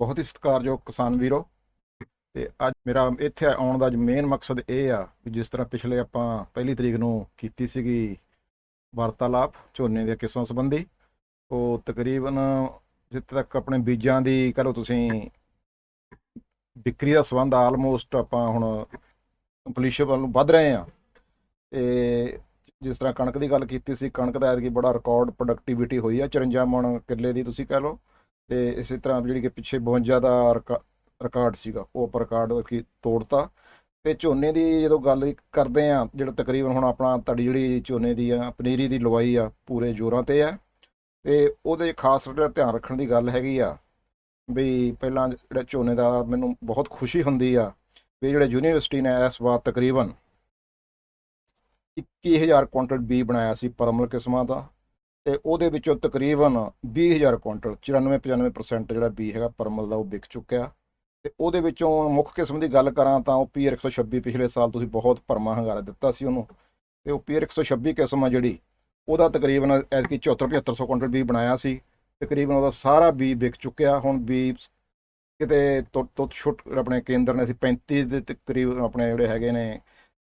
ਬਹੁਤ ਹੀ ਸਤਿਕਾਰਯੋਗ ਕਿਸਾਨ ਵੀਰੋ। ਤੇ ਅੱਜ ਮੇਰਾ ਇੱਥੇ ਆਉਣ ਦਾ ਮੇਨ ਮਕਸਦ ਇਹ ਆ ਕਿ ਜਿਸ ਤਰ੍ਹਾਂ ਪਿਛਲੇ ਆਪਾਂ ਪਹਿਲੀ ਤਰੀਕ ਨੂੰ ਕੀਤੀ ਸੀਗੀ ਵਾਰਤਾਲਾਪ ਝੋਨੇ ਦੀਆਂ ਕਿਸਮਾਂ ਸੰਬੰਧੀ ਉਹ ਤਕਰੀਬਨ ਜਿੱਥੇ ਤੱਕ ਆਪਣੇ ਬੀਜਾਂ ਦੀ ਕਹ ਤੁਸੀਂ ਵਿਕਰੀ ਦਾ ਸੰਬੰਧ ਆਲਮੋਸਟ ਆਪਾਂ ਹੁਣ ਕੰਪਲੀਸ਼ਨ ਵੱਲ ਨੂੰ ਵੱਧ ਰਹੇ ਆ ਤੇ ਜਿਸ ਤਰ੍ਹਾਂ ਕਣਕ ਦੀ ਗੱਲ ਕੀਤੀ ਸੀ ਕਣਕ ਦਾ ਐਤਕੀ ਬੜਾ ਰਿਕਾਰਡ ਪ੍ਰੋਡਕਟਿਵਿਟੀ ਹੋਈ ਆ 54 ਮਣ ਕਿੱਲੇ ਦੀ ਤੁਸੀਂ ਕਹਿ ਲਓ। ਤੇ ਇਸੇ ਤਰ੍ਹਾਂ ਜਿਹੜੀ ਕਿ ਪਿੱਛੇ 52 ਦਾ ਰਿਕਾ- ਰਿਕਾਰਡ ਸੀਗਾ, ਉਹ ਆਪਾਂ ਰਿਕਾਰਡ ਅਸੀਂ ਤੋੜਤਾ ਤੇ ਝੋਨੇ ਦੀ ਜਦੋਂ ਗੱਲ ਕਰਦੇ ਆ ਜਿਹੜਾ ਤਕਰੀਬਨ ਹੁਣ ਆਪਣਾ ਤੜੀ ਜਿਹੜੀ ਝੋਨੇ ਦੀ ਆ, ਪਨੀਰੀ ਦੀ ਲਵਾਈ ਆ, ਪੂਰੇ ਜ਼ੋਰਾਂ ਤੇ ਆ ਤੇ ਉਹਦੇ ਖਾਸ ਜਿਹੜਾ ਧਿਆਨ ਰੱਖਣ ਦੀ ਗੱਲ ਹੈਗੀ ਆ ਵੀ ਪਹਿਲਾਂ ਜਿਹੜਾ ਝੋਨੇ ਦਾ ਮੈਨੂੰ ਬਹੁਤ ਖੁਸ਼ੀ ਹੁੰਦੀ ਆ ਵੀ ਜਿਹੜੇ ਯੂਨੀਵਰਸਿਟੀ ਨੇ ਇਸ ਵਾਰ ਤਕਰੀਬਨ 21000 ਕੁਇੰਟਲ ਬੀ ਬਣਾਇਆ ਸੀ ਪਰਮਲ ਕਿਸਮਾਂ ਦਾ ਤੇ ਉਹਦੇ ਵਿੱਚੋਂ ਤਕਰੀਬਨ 20000 ਕੁਇੰਟਲ 94-95% ਜਿਹੜਾ ਬੀ ਹੈਗਾ ਪਰਮਲ ਦਾ ਉਹ ਵਿਕ ਚੁੱਕਿਆ। ਤੇ ਉਹਦੇ ਵਿੱਚੋਂ ਮੁੱਖ ਕਿਸਮ ਦੀ ਗੱਲ ਕਰਾਂ ਤਾਂ ਉਹ ਪੀਆਰ 126 ਪਿਛਲੇ ਸਾਲ ਤੁਸੀਂ ਬਹੁਤ ਭਰਮਾ ਹੰਗਾਰਾ ਦਿੱਤਾ ਸੀ ਉਹਨੂੰ। ਤੇ ਉਹ ਪੀਆਰ 126 ਕਿਸਮ ਆ ਜਿਹੜੀ, ਉਹਦਾ ਤਕਰੀਬਨ ਐਤਕੀ 74-7500 ਕੁਇੰਟਲ ਬੀ ਬਣਾਇਆ ਸੀ। ਤਕਰੀਬਨ ਉਹਦਾ ਸਾਰਾ ਬੀ ਵਿਕ ਚੁੱਕਿਆ। ਹੁਣ ਬੀ ਕਿਤੇ ਤੁੱਤ ਤੁੱਤ ਛੁੱਟ ਆਪਣੇ ਕੇਂਦਰ ਨੇ ਅਸੀਂ 35 ਦੇ ਤਕਰੀਬਨ ਆਪਣੇ ਜਿਹੜੇ ਹੈਗੇ ਨੇ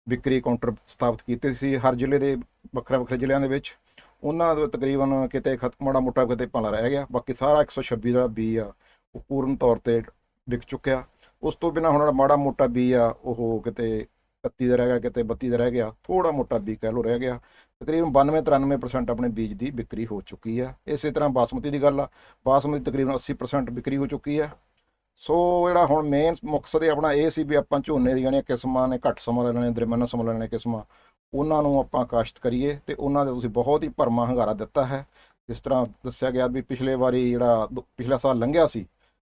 ਵਿਕਰੀ ਕਾਊਂਟਰ ਸਥਾਪਿਤ ਕੀਤੇ ਸੀ ਹਰ ਜ਼ਿਲ੍ਹੇ ਦੇ ਵੱਖਰੇ ਵੱਖਰੇ ਜ਼ਿਲ੍ਹਿਆਂ ਦੇ ਵਿੱਚ। ਉਹਨਾਂ ਦੇ ਤਕਰੀਬਨ ਕਿਤੇ ਖਤ, ਮਾੜਾ ਮੋਟਾ ਕਿਤੇ ਭਲਾ ਰਹਿ ਗਿਆ। ਬਾਕੀ ਸਾਰਾ 126 ਦਾ ਬੀ ਆ, ਉਹ ਪੂਰਨ ਤੌਰ ਤੇ ਵਿਕ ਚੁੱਕਿਆ। ਉਸ ਤੋਂ ਬਿਨਾ ਹੁਣ ਮਾੜਾ ਮੋਟਾ ਬੀ ਆ, ਉਹ ਕਿਤੇ 31 ਦਾ ਰਹਿ ਗਿਆ, ਕਿਤੇ 32 ਦਾ ਰਹਿ ਗਿਆ। ਥੋੜਾ ਮੋਟਾ ਬੀ ਕਹਿ ਲੋ ਰਹਿ ਗਿਆ। ਤਕਰੀਬਨ 92 93% ਆਪਣੇ ਬੀਜ ਦੀ ਵਿਕਰੀ ਹੋ ਚੁੱਕੀ ਆ। ਇਸੇ ਤਰ੍ਹਾਂ ਬਾਸਮਤੀ ਦੀ ਗੱਲ ਆ। ਬਾਸਮਤੀ ਤਕਰੀਬਨ 80% ਵਿਕਰੀ ਹੋ ਚੁੱਕੀ ਆ। ਸੋ ਜਿਹੜਾ ਹੁਣ ਮੇਨ ਮਕਸਦ ਆਪਣਾ ਇਹ ਸੀ ਵੀ ਆਪਾਂ ਝੋਨੇ ਦੀਆਂ ਜਿਹੜੀਆਂ ਕਿਸਮਾਂ ਨੇ, ਘੱਟ ਸਮਾਂ ਲੈਣੇ, ਦਰਮਿਆਨਾ ਸਮਾਂ ਲੈਣੇ ਕਿਸਮਾਂ। ਉਹਨਾਂ ਨੂੰ ਆਪਾਂ ਕਾਸ਼ਤ ਕਰੀਏ ਤੇ ਉਹਨਾਂ ਦਾ ਤੁਸੀਂ ਬਹੁਤ ਹੀ ਭਰਮਾ ਹੰਗਾਰਾ ਦਿੱਤਾ ਹੈ। ਜਿਸ ਤਰ੍ਹਾਂ ਦੱਸਿਆ ਗਿਆ ਵੀ ਪਿਛਲੇ ਵਾਰੀ ਜਿਹੜਾ ਦੋ- ਪਿਛਲਾ ਸਾਲ ਲੰਘਿਆ ਸੀ,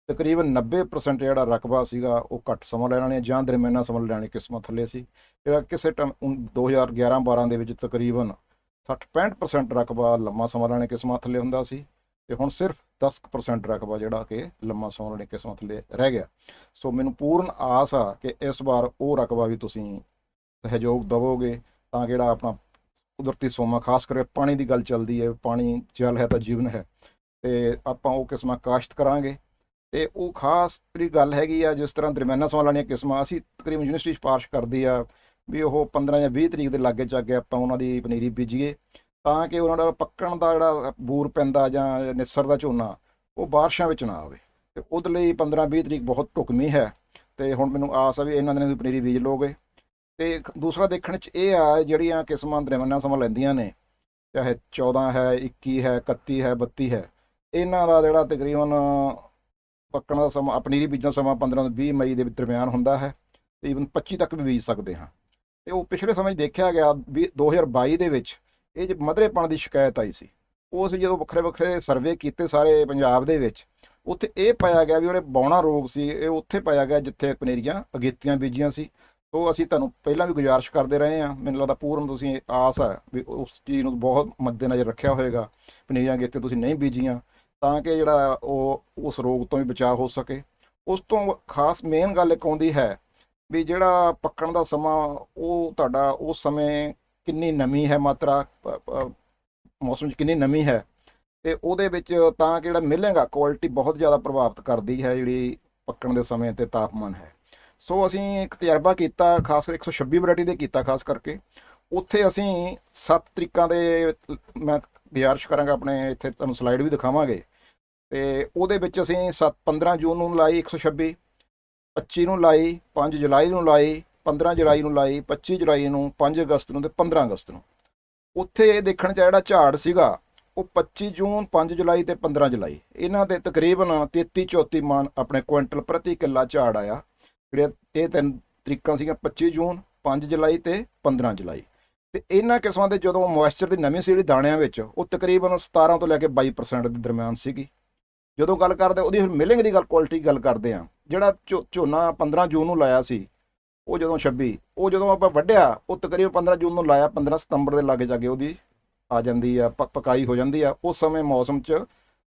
ਤਕਰੀਬਨ 90% ਜਿਹੜਾ ਰਕਬਾ ਸੀਗਾ ਉਹ ਘੱਟ ਸਮਾਂ ਲੈਣ ਵਾਲੀਆਂ ਜਾਂ ਦਰਮਿਆਨਾ ਸਮਾਂ ਲੈਣ ਵਾਲੀ ਕਿਸਮਾਂ ਥੱਲੇ ਸੀ। ਜਿਹੜਾ ਕਿਸੇ ਟਾਈਮ 2011-12 ਦੇ ਵਿੱਚ ਤਕਰੀਬਨ 60-65% ਰਕਬਾ ਲੰਮਾ ਸਮਾਂ ਲੈਣ ਵਾਲੀ ਕਿਸਮਾਂ ਥੱਲੇ ਹੁੰਦਾ ਸੀ ਤੇ ਹੁਣ ਸਿਰਫ 10% ਰਕਬਾ ਜਿਹੜਾ ਕਿ ਲੰਮਾ ਸਮਾਂ ਲੈਣ ਕਿਸਮਤ ਥੱਲੇ ਰਹਿ ਗਿਆ। ਸੋ ਮੈਨੂੰ ਪੂਰਨ ਆਸ ਆ ਕਿ ਇਸ ਵਾਰ ਉਹ ਰਕਬਾ ਵੀ ਤੁਸੀਂ ਸਹਿਯੋਗ ਦਵੋਗੇ। ਤਾਂ ਜਿਹੜਾ ਆਪਣਾ ਕੁਦਰਤੀ ਸੋਮਾ, ਖਾਸ ਕਰਕੇ ਪਾਣੀ ਦੀ ਗੱਲ ਚੱਲਦੀ ਹੈ, ਪਾਣੀ ਜਲ ਹੈ ਤਾਂ ਜੀਵਨ ਹੈ। ਤੇ ਆਪਾਂ ਉਹ ਕਿਸਮਾਂ ਕਾਸ਼ਤ ਕਰਾਂਗੇ। ਤੇ ਉਹ ਖਾਸ ਜਿਹੜੀ ਗੱਲ ਹੈਗੀ ਆ, ਜਿਸ ਤਰ੍ਹਾਂ ਦਰਮਿਆਨਾ ਸਮਾਂ ਵਾਲੀਆਂ ਕਿਸਮਾਂ, ਅਸੀਂ ਤਕਰੀਬਨ ਯੂਨੀਵਰਸਿਟੀ ਸਿਫਾਰਿਸ਼ ਕਰਦੀ ਆ, ਵੀ ਉਹ 15 ਜਾਂ 20 ਤਰੀਕ ਦੇ ਲਾਗੇ ਚਾਗੇ ਆਪਾਂ ਉਹਨਾਂ ਦੀ ਪਨੀਰੀ ਬੀਜੀਏ, ਤਾਂ ਕਿ ਉਹਨਾਂ ਦਾ ਪੱਕਣ ਦਾ ਜਿਹੜਾ ਬੂਰ ਪੈਂਦਾ ਜਾਂ ਨਿਸਰ ਦਾ ਝੋਨਾ, ਉਹ ਬਾਰਿਸ਼ਾਂ ਵਿੱਚ ਨਾ ਆਵੇ। ਤੇ ਉਹਦੇ ਲਈ 15 20 ਤਰੀਕ ਬਹੁਤ ਢੁਕਵੀਂ ਹੈ। ਤੇ ਹੁਣ ਮੈਨੂੰ ਆਸ ਆ ਵੀ ਇਹਨਾਂ ਦਿਨਾਂ ਦੀ ਪਨੀਰੀ ਬੀਜ ਲੋਗੇ। ਤੇ ਦੂਸਰਾ ਦੇਖਣ ਚ ਇਹ ਆ, ਜਿਹੜੀਆਂ ਕਿਸਮਾਂ ਦਰਮਿਆਨਾ ਸਮਾਂ ਲੈਂਦੀਆਂ ਨੇ, ਚਾਹੇ 14 ਹੈ 21 ਹੈ 31 ਹੈ 32 ਹੈ, ਇਹਨਾਂ ਦਾ ਜਿਹੜਾ ਤਕਰੀਬਨ ਪੱਕਣ ਦਾ ਸਮਾਂ ਪਨੀਰੀ ਬੀਜਣ ਦਾ ਸਮਾਂ 15 ਤੋਂ 20 ਮਈ ਦੇ ਦਰਮਿਆਨ ਹੁੰਦਾ ਹੈ ਤੇ ਈਵਨ 25 ਤੱਕ ਵੀ ਬੀਜ ਸਕਦੇ ਹਾਂ। ਤੇ ਉਹ ਪਿਛਲੇ ਸਮੇਂ ਦੇਖਿਆ ਗਿਆ, ਵੀ 2022 ਦੇ ਵਿੱਚ ਇਹ ਜੋ ਮਧਰੇਪਣ ਦੀ ਸ਼ਿਕਾਇਤ ਆਈ ਸੀ। ਉਸ ਜਦੋਂ ਵੱਖਰੇ ਵੱਖਰੇ ਸਰਵੇ ਕੀਤੇ ਸਾਰੇ ਪੰਜਾਬ ਦੇ ਵਿੱਚ, ਉੱਥੇ ਇਹ ਪਾਇਆ ਗਿਆ ਵੀ ਉਹਨੇ ਬੌਣਾ ਰੋਗ ਸੀ, ਇਹ ਉੱਥੇ ਪਾਇਆ ਗਿਆ ਜਿੱਥੇ ਪਨੀਰੀਆਂ ਅਗੇਤੀਆਂ ਬੀਜੀਆਂ ਸੀ ਸੋ ਅਸੀਂ ਤੁਹਾਨੂੰ ਪਹਿਲਾਂ ਵੀ ਗੁਜ਼ਾਰਿਸ਼ ਕਰਦੇ ਰਹੇ ਹਾਂ। ਮੈਨੂੰ ਲੱਗਦਾ ਪੂਰਨ ਤੁਸੀਂ ਆਸ ਹੈ ਵੀ ਉਸ ਚੀਜ਼ ਨੂੰ ਬਹੁਤ ਮੱਦੇਨਜ਼ਰ ਰੱਖਿਆ ਹੋਵੇਗਾ ਪਨੀਰੀਆਂ ਅਗੇਤੇ ਤੁਸੀਂ ਨਹੀਂ ਬੀਜੀਆਂ, ਤਾਂ ਕਿ ਜਿਹੜਾ ਉਹ ਉਸ ਰੋਗ ਤੋਂ ਵੀ ਬਚਾਅ ਹੋ ਸਕੇ। ਉਸ ਤੋਂ ਖਾਸ ਮੇਨ ਗੱਲ ਇੱਕ ਆਉਂਦੀ ਹੈ ਵੀ ਜਿਹੜਾ ਪੱਕਣ ਦਾ ਸਮਾਂ, ਉਹ ਤੁਹਾਡਾ ਉਸ ਸਮੇਂ ਕਿੰਨੀ ਨਮੀ ਹੈ ਮਾਤਰਾ ਮੌਸਮ 'ਚ ਕਿੰਨੀ ਨਮੀ ਹੈ। ਤੇ ਉਹਦੇ ਵਿੱਚ ਤਾਂ ਕਿ ਜਿਹੜਾ ਮਿਲੇਗਾ ਕੁਆਲਿਟੀ ਬਹੁਤ ਜ਼ਿਆਦਾ ਪ੍ਰਭਾਵਿਤ ਕਰਦੀ ਹੈ ਜਿਹੜੀ ਪੱਕਣ ਦੇ ਸਮੇਂ ਤੇ ਤਾਪਮਾਨ ਹੈ। ਸੋ ਅਸੀਂ ਇੱਕ ਤਜਰਬਾ ਕੀਤਾ, ਖਾਸ ਕਰਕੇ 126 ਵੈਰਾਈਟੀ ਦੇ ਕੀਤਾ ਖਾਸ ਕਰਕੇ। ਉੱਥੇ ਅਸੀਂ ਸੱਤ ਤਰੀਕਾਂ ਦੇ ਮੈਂ ਗੁਜ਼ਾਰਿਸ਼ ਕਰਾਂਗਾ ਆਪਣੇ ਇੱਥੇ ਤੁਹਾਨੂੰ ਸਲਾਈਡ ਵੀ ਦਿਖਾਵਾਂਗੇ। ਤੇ ਉਹਦੇ ਵਿੱਚ ਅਸੀਂ 7 15 ਜੂਨ ਨੂੰ ਲਾਈ 126 25 ਨੂੰ ਲਾਈ 5 ਜੁਲਾਈ ਨੂੰ ਲਾਈ 15 ਜੁਲਾਈ ਨੂੰ ਲਾਈ 25 ਜੁਲਾਈ ਨੂੰ 5 ਅਗਸਤ ਨੂੰ ਤੇ 15 ਅਗਸਤ ਨੂੰ। ਉੱਥੇ ਇਹ ਦੇਖਣ ਚ ਜਿਹੜਾ ਝਾੜ ਸੀਗਾ, ਉਹ 25 ਜੂਨ 5 ਜੁਲਾਈ ਤੇ 15 ਜੁਲਾਈ। ਇਹਨਾਂ ਦੇ ਤਕਰੀਬਨ 33 34 ਮਾਨ ਆਪਣੇ ਕੁਇੰਟਲ ਪ੍ਰਤੀ ਕਿੱਲਾ ਝਾੜ ਆਇਆ। ਜਿਹੜੀਆਂ ਇਹ ਤਿੰਨ ਤਰੀਕਾਂ ਸੀਗੀਆਂ 25 ਜੂਨ 5 ਜੁਲਾਈ ਤੇ 15 ਜੁਲਾਈ। ਤੇ ਇਹਨਾਂ ਕਿਸਮਾਂ ਦੇ ਜਦੋਂ ਮੋਇਸਚਰ ਦੀ ਨਮੀ ਸੀ ਜਿਹੜੀ ਦਾਣਿਆਂ ਵਿੱਚ, ਉਹ ਤਕਰੀਬਨ 17 ਤੋਂ ਲੈ ਕੇ 22% ਦੇ ਦਰਮਿਆਨ ਸੀਗੀ। ਜਦੋਂ ਗੱਲ ਕਰਦੇ, ਉਹਦੀ ਫਿਰ ਮਿਲਿੰਗ ਦੀ ਗੱਲ ਕੁਆਲਿਟੀ ਗੱਲ ਕਰਦੇ ਆ ਜਿਹੜਾ ਝੋ- ਝੋਨਾ 15 ਜੂਨ ਨੂੰ ਲਾਇਆ ਸੀ, ਉਹ ਜਦੋਂ 26 ਉਹ ਜਦੋਂ ਆਪਾਂ ਵੱਢਿਆ, ਉਹ ਤਕਰੀਬਨ 15 ਜੂਨ ਨੂੰ ਲਾਇਆ 15 ਸਤੰਬਰ ਦੇ ਲਾਗੇ ਜਾ ਕੇ ਉਹਦੀ ਆ ਜਾਂਦੀ ਆ, ਪ- ਪਕਾਈ ਹੋ ਜਾਂਦੀ ਆ। ਉਸ ਸਮੇਂ ਮੌਸਮ 'ਚ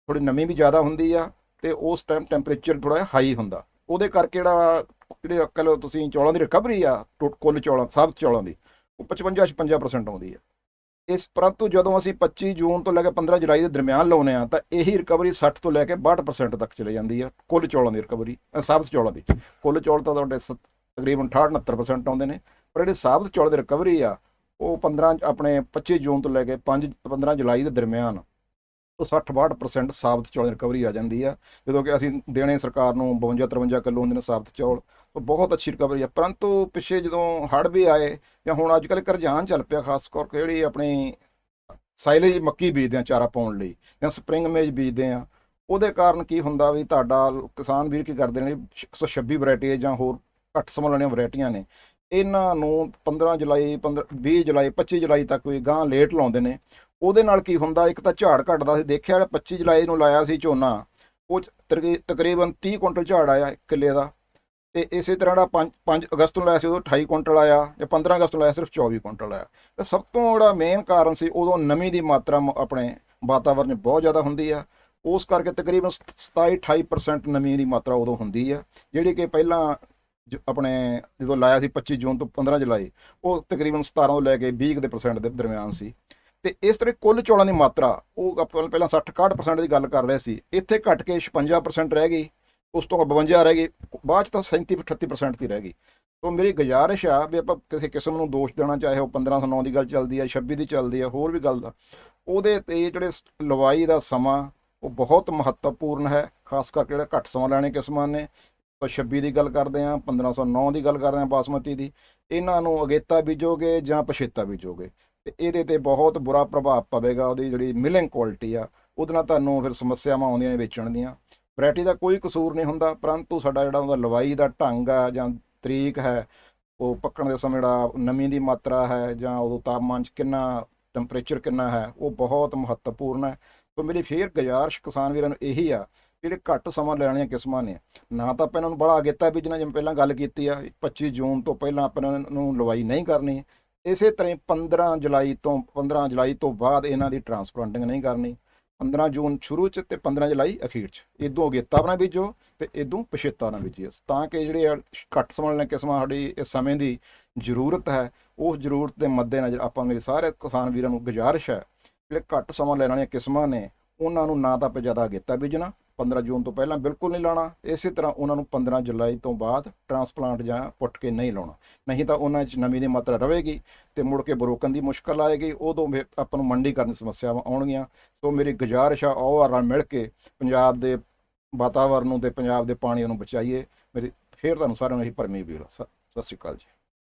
ਥੋੜੀ ਨਮੀ ਵੀ ਜ਼ਿਆਦਾ ਹੁੰਦੀ ਆ ਤੇ ਉਸ ਟਾਈਮ ਟੈਂਪਰੇਚਰ ਥੋੜਾ ਹਾਈ ਹੁੰਦਾ। ਉਹਦੇ ਕਰਕੇ ਜਿਹੜਾ ਜਿਹੜੇ ਅਕਲ ਤੁਸੀਂ ਚੌਲਾਂ ਦੀ ਰਿਕਵਰੀ ਆ ਟੋ- ਕੁੱਲ ਚੌਲਾਂ ਸਭ ਚੌਲਾਂ ਦੀ, ਉਹ 55 56% ਆਉਂਦੀ ਆ। ਇਸ ਪਰੰਤੂ ਜਦੋਂ ਅਸੀਂ 25 ਜੂਨ ਤੋਂ ਲੈ ਕੇ 15 ਜੁਲਾਈ ਦੇ ਦਰਮਿਆਨ ਲਾਉਨੇ ਆ ਤਾਂ ਇਹੀ ਰਿਕਵਰੀ 60 ਤੋਂ ਲੈ ਕੇ 62% ਤੱਕ ਚਲੇ ਜਾਂਦੀ ਆ, ਕੁੱਲ ਚੌਲਾਂ ਦੀ ਰਿਕਵਰੀ ਸਾਬਤ ਚੌਲਾਂ ਦੀ। ਕੁੱਲ ਚੌਲ ਤਾਂ ਤੁਹਾਡੇ ਸ- ਤਕਰੀਬਨ 68 69% ਆਉਂਦੇ ਨੇ, ਪਰ ਜਿਹੜੇ ਸਾਬਤ ਚੌਲ ਦੀ ਰਿਕਵਰੀ ਆ, ਉਹ 15 ਆਪਣੇ 25 ਜੂਨ ਤੋਂ ਲੈ ਕੇ 5 15 ਜੁਲਾਈ ਦੇ ਦਰਮਿਆਨ, ਉਹ 60 62% ਸਾਬਤ ਚੌਲ ਰਿਕਵਰੀ ਆ ਜਾਂਦੀ ਆ। ਜਦੋਂ ਕਿ ਅਸੀਂ ਦੇਣੇ ਸਰਕਾਰ ਨੂੰ 52 53 ਕਿਲੋ ਹੁੰਦੇ ਨੇ ਸਾਬਤ ਚੌਲ ਬਹੁਤ ਅੱਛੀ ਰਿਕਵਰੀ ਆ। ਪਰੰਤੂ ਪਿੱਛੇ ਜਦੋਂ ਹੜ੍ਹ ਵੀ ਆਏ ਜਾਂ ਹੁਣ ਅੱਜ ਕੱਲ੍ਹ ਇੱਕ ਰੁਝਾਨ ਚੱਲ ਪਿਆ ਖਾਸ ਕਰਕੇ ਜਿਹੜੀ ਆਪਣੀ ਸਾਈਲੇਜ ਮੱਕੀ ਬੀਜਦੇ ਆ ਚਾਰਾ ਪਾਉਣ ਲਈ ਜਾਂ ਸਪਰਿੰਗ ਮੇਜ ਬੀਜਦੇ ਆ ਉਹਦੇ ਕਾਰਨ ਕੀ ਹੁੰਦਾ ਵੀ ਤੁਹਾਡਾ ਕਿਸਾਨ ਵੀਰ ਕੀ ਕਰਦੇ ਨੇ 126 ਵੈਰਾਈਟੀ ਜਾਂ ਹੋਰ ਘੱਟ ਸਮਾਂ ਵਾਲੀਆਂ ਵੈਰਾਈਟੀਆਂ ਨੇ, ਇਹਨਾਂ ਨੂੰ 15 ਜੁਲਾਈ 15 20 ਜੁਲਾਈ 25 ਜੁਲਾਈ ਤੱਕ ਕੋਈ ਗਾਂ ਲੇਟ ਲਾਉਂਦੇ ਨੇ। ਉਹਦੇ ਨਾਲ ਕੀ ਹੁੰਦਾ, ਇੱਕ ਤਾਂ ਝਾੜ ਘਟਦਾ ਸੀ, ਦੇਖਿਆ ਜਿਹੜਾ 25 ਜੁਲਾਈ ਨੂੰ ਲਾਇਆ ਸੀ ਝੋਨਾ, ਉਹ 'ਚ ਤਕਰੀ- ਤਕਰੀਬਨ 30 ਕੁਇੰਟਲ ਝਾੜ ਆਇਆ ਕਿੱਲੇ ਦਾ। ਤੇ ਇਸੇ ਤਰ੍ਹਾਂ ਦਾ 5 5 ਅਗਸਤ ਨੂੰ ਲਾਇਆ ਸੀ, ਉਦੋਂ 28 ਕੁਇੰਟਲ ਆਇਆ, ਜਾਂ 15 ਅਗਸਤ ਨੂੰ ਲਾਇਆ, ਸਿਰਫ 24 ਕੁਇੰਟਲ ਆਇਆ। ਤੇ ਸਭ ਤੋਂ ਜਿਹੜਾ ਮੇਨ ਕਾਰਨ ਸੀ, ਉਦੋਂ ਨਮੀ ਦੀ ਮਾਤਰਾ ਮ- ਆਪਣੇ ਵਾਤਾਵਰਣ 'ਚ ਬਹੁਤ ਜ਼ਿਆਦਾ ਹੁੰਦੀ ਆ। ਉਸ ਕਰਕੇ ਤਕਰੀਬਨ 27 28% ਨਮੀ ਦੀ ਮਾਤਰਾ ਉਦੋਂ ਹੁੰਦੀ ਆ, ਜਿਹੜੀ ਕਿ ਪਹਿਲਾਂ ਜ- ਆਪਣੇ ਜਦੋਂ ਲਾਇਆ ਸੀ 25 ਜੂਨ ਤੋਂ 15 ਜੁਲਾਈ, ਉਹ ਤਕਰੀਬਨ 17 ਤੋਂ ਲੈ ਕੇ 20 ਦੇ percent ਦੇ ਦਰਮਿਆਨ ਸੀ। ਤੇ ਇਸ ਤਰ੍ਹਾਂ ਕੁੱਲ ਚੌਲਾਂ ਦੀ ਮਾਤਰਾ, ਉਹ ਆਪਾਂ ਪਹਿਲਾਂ 60 61% ਦੀ ਗੱਲ ਕਰ ਰਹੇ ਸੀ, ਇੱਥੇ ਘਟ ਕੇ 56% ਰਹਿ ਗਈ। ਉਸ ਤੋਂ 52 ਰਹਿ ਗਈ ਬਾਅਦ ਚ ਤਾਂ 37 38% ਦੀ ਰਹਿ ਗਈ। ਤੋਂ ਮੇਰੀ ਗੁਜ਼ਾਰਿਸ਼ ਆ ਵੀ ਆਪਾਂ ਕਿਸੇ ਕਿਸਮ ਨੂੰ ਦੋਸ਼ ਦੇਣਾ, ਚਾਹੇ ਉਹ 1509 ਦੀ ਗੱਲ ਚੱਲਦੀ ਆ 26 ਦੀ ਚੱਲਦੀ ਆ, ਹੋਰ ਵੀ ਗੱਲ ਦਾ। ਉਹਦੇ ਤੇ ਜਿਹੜੇ ਲਵਾਈ ਦਾ ਸਮਾਂ, ਉਹ ਬਹੁਤ ਮਹੱਤਵਪੂਰਨ ਹੈ, ਖਾਸ ਕਰਕੇ ਜਿਹੜਾ ਘੱਟ ਸਮਾਂ ਲੈਣੇ ਕਿਸਮਾਂ ਨੇ। ਤਾਂ 26 ਦੀ ਗੱਲ ਕਰਦੇ ਆ 1509 ਦੀ ਗੱਲ ਕਰਦੇ ਆ ਬਾਸਮਤੀ ਦੀ। ਇਹਨਾਂ ਨੂੰ ਅਗੇਤਾ ਬੀਜੋਗੇ ਜਾਂ ਪਛੇਤਾ ਬੀਜੋਗੇ? ਤੇ ਇਹਦੇ ਤੇ ਬਹੁਤ ਬੁਰਾ ਪ੍ਰਭਾਵ ਪਵੇਗਾ, ਉਹਦੀ ਜਿਹੜੀ ਮਿਲਿੰਗ ਕੁਆਲਿਟੀ ਆ, ਉਹਦੇ ਨਾਲ ਤੁਹਾਨੂੰ ਫਿਰ ਸਮੱਸਿਆਵਾਂ ਆਉਂਦੀਆਂ ਨੇ ਵੇਚਣ ਦੀਆਂ। ਵੈਰਾਈਟੀ ਦਾ ਕੋਈ ਕਸੂਰ ਨਹੀਂ ਹੁੰਦਾ, ਪਰੰਤੂ ਸਾਡਾ ਜਿਹੜਾ ਉਹਦਾ ਲਵਾਈ ਦਾ ਢੰਗ ਆ ਜਾਂ ਤਰੀਕ ਹੈ, ਉਹ ਪੱਕਣ ਦੇ ਸਮੇਂ ਜਿਹੜਾ ਨਮੀ ਦੀ ਮਾਤਰਾ ਹੈ ਜਾਂ ਉਦੋਂ ਤਾਪਮਾਨ ਚ ਕਿੰਨਾ ਟੈਂਪਰੇਚਰ ਕਿੰਨਾ ਹੈ, ਉਹ ਬਹੁਤ ਮਹੱਤਵਪੂਰਨ ਹੈ। ਸੋ ਮੇਰੀ ਫੇਰ ਗੁਜ਼ਾਰਿਸ਼ ਕਿਸਾਨ ਵੀਰਾਂ ਨੂੰ ਇਹੀ ਆ ਜਿਹੜੇ ਘੱਟ ਸਮਾਂ ਲੈਣ ਵਾਲੀਆਂ ਕਿਸਮਾਂ ਨੇ, ਨਾ ਤਾਂ ਆਪਾਂ ਇਹਨਾਂ ਨੂੰ ਬੜਾ ਅਗੇਤਾ ਬੀਜਣਾ ਜਿਵੇਂ ਪਹਿਲਾਂ ਗੱਲ ਕੀਤੀ ਆ 25 ਜੂਨ ਤੋਂ ਪਹਿਲਾਂ ਆਪਾਂ ਇਹਨਾਂ ਨੂੰ ਲਵਾਈ ਨਹੀਂ ਕਰਨੀ, ਇਸੇ ਤਰ੍ਹਾਂ ਹੀ 15 ਜੁਲਾਈ ਤੋਂ 15 ਜੁਲਾਈ ਤੋਂ ਬਾਅਦ ਇਹਨਾਂ ਦੀ ਟਰਾਂਸਪਲਾਂਟਿੰਗ ਨਹੀਂ ਕਰਨੀ। 15 ਜੂਨ ਸ਼ੁਰੂ ਚ ਤੇ 15 ਜੁਲਾਈ ਅਖੀਰ ਚ। ਇਦੋਂ ਅਗੇਤਾ ਬਣਾ ਬੀਜੋ ਤੇ ਇਦੋਂ ਪਛੇਤਾ ਨਾ ਬੀਜੀਓ ਤਾਂ ਕਿ ਜਿਹੜੇ ਆ ਘੱਟ ਸਮਾਂ ਵਾਲੀਆਂ ਕਿਸਮਾਂ ਸਾਡੀ ਇਸ ਸਮੇਂ ਦੀ ਜ਼ਰੂਰਤ ਹੈ, ਉਸ ਜ਼ਰੂਰਤ ਦੇ ਮੱਦੇਨਜ਼ਰ ਆਪਾਂ ਮੇਰੇ ਸਾਰੇ ਕਿਸਾਨ ਵੀਰਾਂ ਨੂੰ ਗੁਜ਼ਾਰਿਸ਼ ਹੈ, ਜਿਹੜੇ ਘੱਟ ਸਮਾਂ ਲੈਣ ਵਾਲੀਆਂ ਕਿਸਮਾਂ ਨੇ, ਉਹਨਾਂ ਨੂੰ ਨਾ ਤਾਂ ਆਪਾਂ ਜ਼ਿਆਦਾ ਅਗੇਤਾ ਬੀਜਣਾ 15 ਜੂਨ ਤੋਂ ਪਹਿਲਾਂ ਬਿਲਕੁਲ ਨਹੀਂ ਲਾਣਾ ਇਸੇ ਤਰ੍ਹਾਂ ਉਹਨਾਂ ਨੂੰ 15 ਜੁਲਾਈ ਤੋਂ ਬਾਅਦ ਟਰਾਂਸਪਲਾਂਟ ਜਾਂ ਪੁੱਟ ਕੇ ਨਹੀਂ ਲਾਉਣਾ। ਨਹੀਂ ਤਾਂ ਉਹਨਾਂ 'ਚ ਨਮੀ ਦੀ ਮਾਤਰਾ ਰਹੇਗੀ ਤੇ ਮੁੜ ਕੇ ਬਰੋਕਣ ਦੀ ਮੁਸ਼ਕਲ ਆਏਗੀ। ਉਦੋਂ ਫਿਰ ਆਪਾਂ ਨੂੰ ਮੰਡੀ ਕਰਨ ਸਮੱਸਿਆਵਾਂ ਆਉਣਗੀਆਂ। ਸੋ ਮੇਰੀ ਗੁਜ਼ਾਰਿਸ਼ ਆ, ਆਓ ਨਾਲ ਮਿਲ ਕੇ ਪੰਜਾਬ ਦੇ ਵਾਤਾਵਰਨ ਨੂੰ ਤੇ ਪੰਜਾਬ ਦੇ ਪਾਣੀ ਨੂੰ ਬਚਾਈਏ। ਮੇਰੀ, ਫੇਰ ਤੁਹਾਨੂੰ ਸਾਰਿਆਂ ਨੂੰ ਇਹੀ ਭਰਮੀ ਵੀ ਸਤਿ ਸ਼੍ਰੀ ਅਕਾਲ ਜੀ।